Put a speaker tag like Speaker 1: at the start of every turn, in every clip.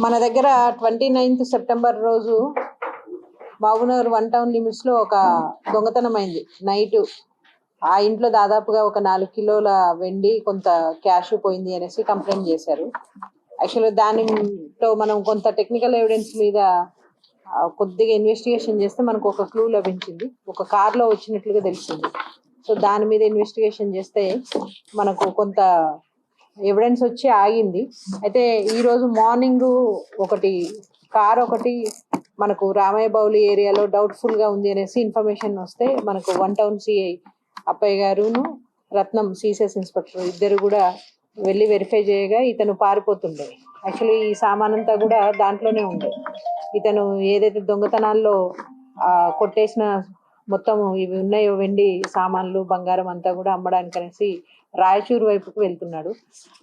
Speaker 1: మన దగ్గర twenty ninth September రోజు బాబునగర్ వన్ టౌన్ లిమిట్స్లో ఒక దొంగతనం అయింది. నైట్ ఆ ఇంట్లో దాదాపుగా ఒక నాలుగు కిలోల వెండి కొంత క్యాష్ పోయింది అనేసి కంప్లైంట్ చేశారు. యాక్చువల్గా దానితో మనం కొంత టెక్నికల్ ఎవిడెన్స్ మీద కొద్దిగా ఇన్వెస్టిగేషన్ చేస్తే మనకు ఒక క్లూ లభించింది. ఒక కార్లో వచ్చినట్లుగా తెలిసింది. సో దాని మీద ఇన్వెస్టిగేషన్ చేస్తే మనకు కొంత ఎవిడెన్స్ వచ్చి ఆగింది. అయితే ఈ రోజు మార్నింగ్ ఒకటి కార్ ఒకటి మనకు రామయ్య బౌలి ఏరియాలో డౌట్ఫుల్గా ఉంది అనేసి ఇన్ఫర్మేషన్ వస్తే మనకు వన్ టౌన్ సిఐ అప్పయ్య గారును రత్నం సిసిఎస్ ఇన్స్పెక్టర్ ఇద్దరు కూడా వెళ్ళి వెరిఫై చేయగా ఇతను పారిపోతుండే. యాక్చువల్లీ ఈ సామాన్ అంతా కూడా దాంట్లోనే ఉండే. ఇతను ఏదైతే దొంగతనాల్లో కొట్టేసిన మొత్తం ఇవి ఉన్నాయో వెండి సామాన్లు బంగారం అంతా కూడా అమ్మడానికి అనేసి రాయచూరు వైపుకు వెళ్తున్నాడు.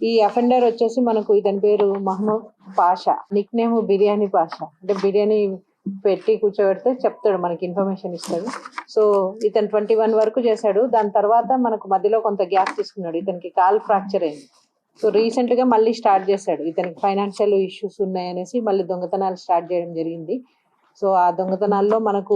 Speaker 1: ఈ అఫెండర్ వచ్చేసి మనకు ఇతని పేరు Mohammed Pasha. Nick name biryani Pasha. అంటే బిర్యానీ పెట్టి కూర్చోబెడితే చెప్తాడు మనకి ఇన్ఫర్మేషన్ ఇస్తాడు. సో ఇతను ట్వంటీ వన్ వరకు చేశాడు. దాని తర్వాత మనకు మధ్యలో కొంత గ్యాప్ తీసుకున్నాడు. ఇతనికి కాల్ ఫ్రాక్చర్ అయింది. సో రీసెంట్గా మళ్ళీ స్టార్ట్ చేశాడు. ఇతనికి ఫైనాన్షియల్ ఇష్యూస్ ఉన్నాయనేసి మళ్ళీ దొంగతనాలు స్టార్ట్ చేయడం జరిగింది. సో ఆ దొంగతనాల్లో మనకు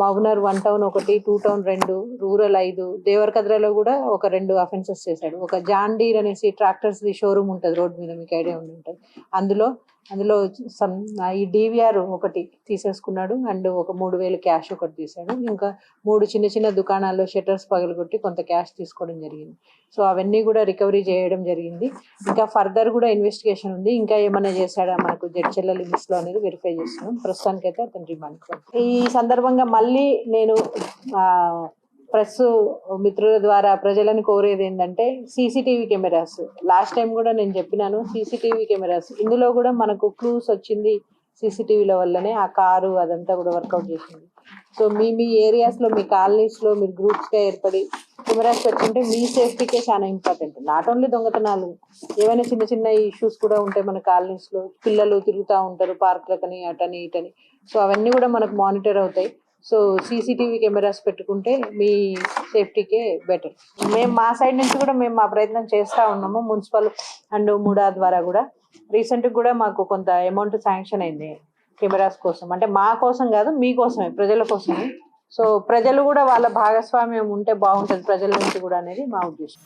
Speaker 1: మౌనర్ వన్ టౌన్ ఒకటి టూ టౌన్ రెండు రూరల్ ఐదు దేవరకద్రలో కూడా ఒక రెండు అఫెన్సెస్ చేశాడు. ఒక జాన్ డీర్ అనేసి ట్రాక్టర్స్ ది షోరూమ్ ఉంటుంది రోడ్ మీద మీకు ఐడియా ఉండి ఉంటుంది. అందులో అందులో సమ్ ఈ డివిఆర్ ఒకటి తీసేసుకున్నాడు. అండ్ ఒక మూడు వేలు క్యాష్ ఒకటి తీశాడు ఇంకా మూడు చిన్న చిన్న దుకాణాల్లో షట్టర్స్ పగలగొట్టి కొంత క్యాష్ తీసుకోవడం జరిగింది. సో అవన్నీ కూడా రికవరీ చేయడం జరిగింది. ఇంకా ఫర్దర్ కూడా ఇన్వెస్టిగేషన్ ఉంది. ఇంకా ఏమైనా చేశాడా? మనకు జడ్చెల్ల లిస్ట్లో అనేది వెరిఫై చేస్తున్నాం. ప్రస్తుతానికి అయితే అతను రిమాండ్. ఈ సందర్భంగా మళ్ళీ నేను ప్రెస్ మిత్రుల ద్వారా ప్రజలను కోరేది ఏంటంటే సీసీటీవీ కెమెరాస్. లాస్ట్ టైం కూడా నేను చెప్పినాను సీసీటీవీ కెమెరాస్. ఇందులో కూడా మనకు క్లూస్ వచ్చింది సీసీటీవీల వల్లనే ఆ కారు అదంతా కూడా వర్కౌట్ చేసింది. సో మీ మీ ఏరియాస్లో మీ కాలనీస్లో మీరు గ్రూప్స్గా ఏర్పడి కెమెరాస్ పెట్టుకుంటే మీ సేఫ్టీకే చాలా ఇంపార్టెంట్ నాట్ ఓన్లీ దొంగతనాలు ఏమైనా చిన్న చిన్న ఇష్యూస్ కూడా ఉంటాయి మన కాలనీస్లో. పిల్లలు తిరుగుతూ ఉంటారు పార్కులకని అటని ఇటని. సో అవన్నీ కూడా మనకు మానిటర్ అవుతాయి. సో సీసీటీవీ కెమెరాస్ పెట్టుకుంటే మీ సేఫ్టీకే బెటర్. మేము మా సైడ్ నుంచి కూడా మేము మా ప్రయత్నం చేస్తూ ఉన్నాము మున్సిపల్ అండ్ ముడా ద్వారా కూడా. రీసెంట్గా కూడా మాకు కొంత అమౌంట్ శాంక్షన్ అయింది కెమెరాస్ కోసం. అంటే మా కోసం కాదు మీకోసమే ప్రజల కోసమే. సో ప్రజలు కూడా వాళ్ళ భాగస్వామ్యం ఉంటే బాగుంటుంది ప్రజల నుంచి కూడా అనేది మా ఉద్దేశం.